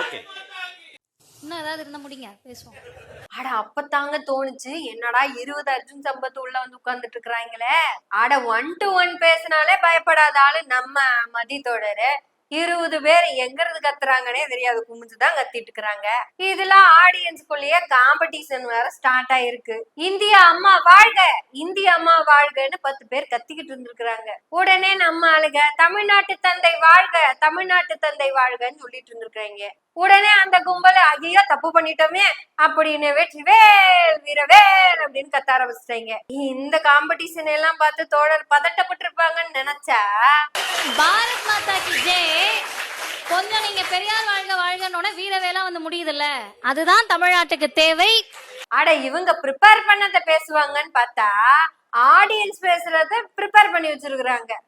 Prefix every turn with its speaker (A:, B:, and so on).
A: Okay. இன்னும் ஏதாவது இருந்தா முடிங்க பேசுவோம்.
B: அட அப்பத்தாங்க தோணுச்சு. என்னடா இருபது அர்ஜுன் சம்பத்து உள்ள வந்து உட்கார்ந்துட்டு இருக்கிறாங்களே. அட ஒன் டு ஒன் பேசினாலே பயப்படாத ஆளு நம்ம மதி தொடரு இருபது பேர் எங்க இருந்து கத்துறாங்கன்னே தெரியாது. குமிஞ்சுதான் கத்திட்டு இருக்கிறாங்க இதுல ஆடியன்ஸ்குள்ளேயே காம்படிஷன் வேற ஸ்டார்ட் ஆயிருக்கு. இந்தியா அம்மா வாழ்க! இந்திய அம்மா வாழ்கன்னு பத்து பேர் கத்திக்கிட்டு இருந்திருக்கிறாங்க. உடனே நம்ம ஆளுக தமிழ்நாட்டு தந்தை வாழ்க! தமிழ்நாட்டு தந்தை வாழ்கன்னு சொல்லிட்டு இருந்திருக்காங்க உடனே அந்த கும்பல ஐயோ தப்பு பண்ணிட்டோமே! அப்படின்னு வெற்றி வேல் வீரவேல் அப்படின்னு கத்த ஆரம்பிச்சிட்டாங்க. இந்த காம்படிஷன் எல்லாம் பார்த்து தோழர் பதட்டப்பட்டிருப்பாங்கன்னு நினைச்சா?
A: பாரத் மாதா கி ஜெய்! நீங்க பெரியார் வாழ்க வாழ்கன்னு வீரவேலாம் வந்து முடியுதுல்ல? அதுதான் தமிழ்நாட்டுக்கு தேவை.
B: அட இவங்க ப்ரிப்பேர் பண்ணத பேசுவாங்கன்னு பார்த்தா ஆடியன்ஸ் பேசுறத ப்ரிப்பேர் பண்ணி வச்சிருக்காங்க